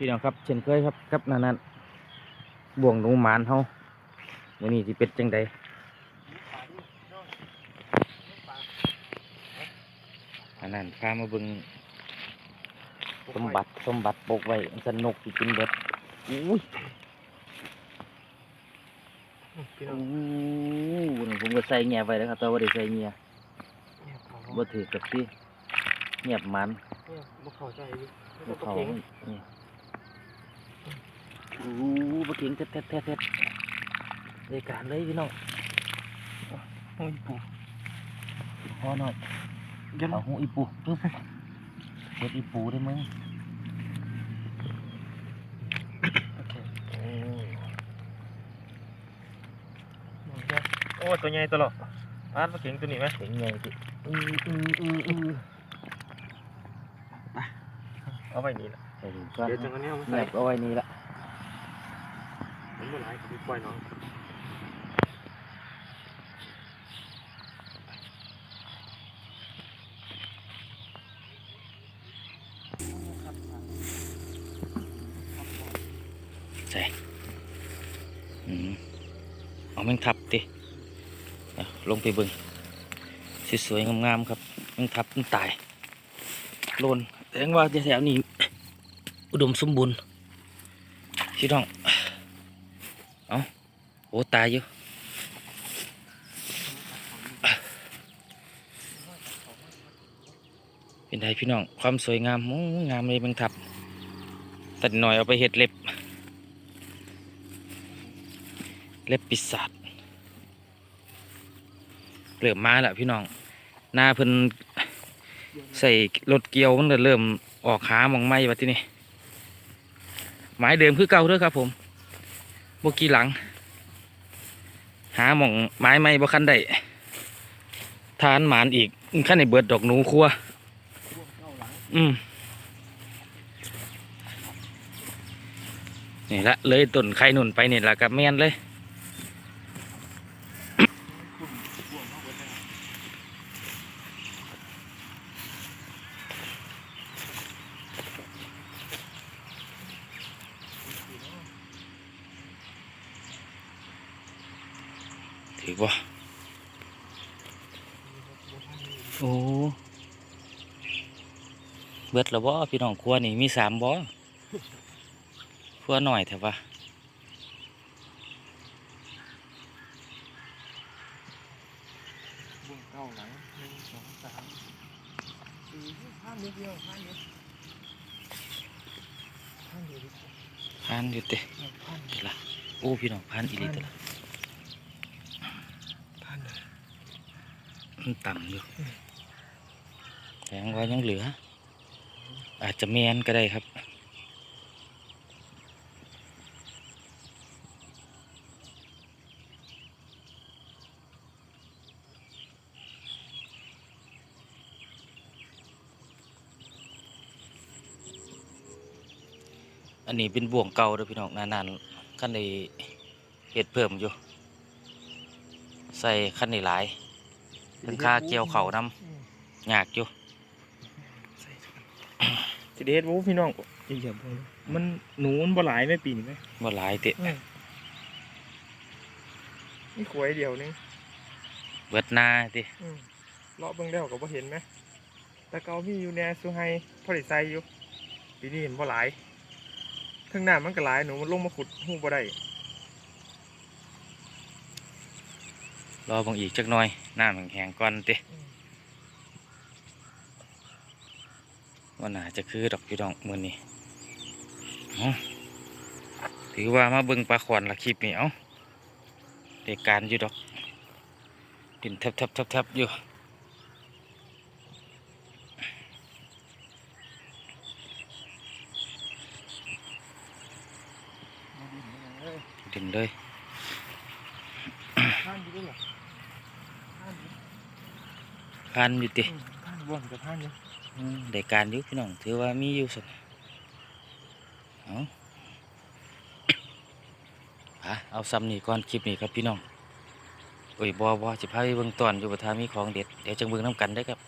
พี่น้องครับเช่นเคยครับกับนานันบ่วงหนูหมานเฮาวันนี้สิเป็นจังใดอันนั้นพามาเบิ่งสมบัติสมบัติปกไว้อันสนกสิกินเบิดอุ้ยพี่โอ้น้องโหนี่ผมก็ใส่เงียบไว้แล้วครับแต่ว่าได้ใส่เงียเนี่ยเขาบ่ถือกับที่เงียบมันเนี่ยบ่เข้าใจอยู่บ่เขานี่ โอ้โหบ่เถียงแท้ๆแท้ๆรายการเลยพี่น้องโอ้ยปู่พอหน่อยยันเอาหูอีปูปึ๊บเด็ดอีปูได้มึงโอเคโอ้โอ้ตัวใหญ่ตลอดปาดมาเข็งตัวนี้ไหมเสียงใหญ่สิอืออืออืออือเอาไว้นี่ละใส่ถุงก้อนเดี๋ยวจังอันนี้เอามาเงีใส่ยบเอาไว้นี่ละมันบ่ หลายคือปล่อยน้องใส่อืมเอาแมงทับติลงไปเบิ่งสวยๆงามๆครับแมงทับมันตายโลนแสดงว่าแถวๆนี้อุดมสมบูรณ์พี่น้อง เอาโอ้ตายอยู่เป็นไงพี่น้อง ความสวยงามโอ้งามเลยแมงทับ ตัดหน่อยเอาไปเห็ดเล็บ เล็บปีศาจเริ่มมาแล้วพี่น้อง หน้าเพิ่นใส่รถเกียวมันก็เริ่มออกหามองไม้บัดทีนี้ไม้เดิมคือเก่าเด้อครับผม บกี้หลัง หาหม่องไม้ไม่บ่คันได้ทานหมานอีกขั้นในเบิดดอกหนูครัว อืมนี่ละเลยต้นไข่หนุนไปนี่ละกับแม่นเลย ถือว่าโอ้เบิดแล้วบ่พี่น้องครัวนี่มีสามบ่ครัวหน่อยแต่ว่าบุ้งเก้าหลังหนึ่งสองสามสี่ห้าเดียวเดียวห้าเดียวห้าเดียวพานอยู่เตะห้าเดียวละโอ้พี่น้องพานอีหลีแต่ละ ห้าเดียว มัน ต่ำอยู่แสงว่ายังเหลือ อาจจะแมนก็ได้ครับ อันนี้เป็นบ่วงเก่าเด้อพี่น้องนานๆขั้นในเห็ดเพิ่มอยู่ ใส่ขั้นในหลาย เป็นค่าเกี่ยวเขานำยากอยู่สิเดชวูพี่น้องอีกอย่างบ่มันหนูมันบ่หลายไหมปีนี้ไหมบ่หลายเตะนี่ขวยเดียวนึงเบิดหน้าติอืมเลาะเบิ่งแล้วก็บ่เห็นไหมแต่เกามีอยู่แน่สุไฮพอได้ใส่อยู่ปีนี้มันบ่หลายข้างหน้ามันก็หลายหนูมันลงมาขุดหูบ่ได้ รอบังอีกจักหน่อยน้ำแห้งก่อนติว่าน่าจะคือดอกพี่ดองมือนี้ถือว่ามาเบิ่งปลาขวานละคลิปนี้เอาเด็กการอยู่ดอกดินทับทับทับทับอยู่ดินเลย ท่านอยู่ด้วยเหรอท่านอยู่ พันอยู่ติอืมท่านบ่วงกับท่านอยู่อืมได้การอยู่พี่น้องถือว่ามีอยู่สิเอาอะเอาซ้ำนี่ก่อนคลิปนี้ครับพี่น้องโอ้ยบอบอจะพาไปเบิ่งตอนอยู่ประทามีของเด็ดเดี๋ยวจังเบิ่งน้ำกันได้อครับ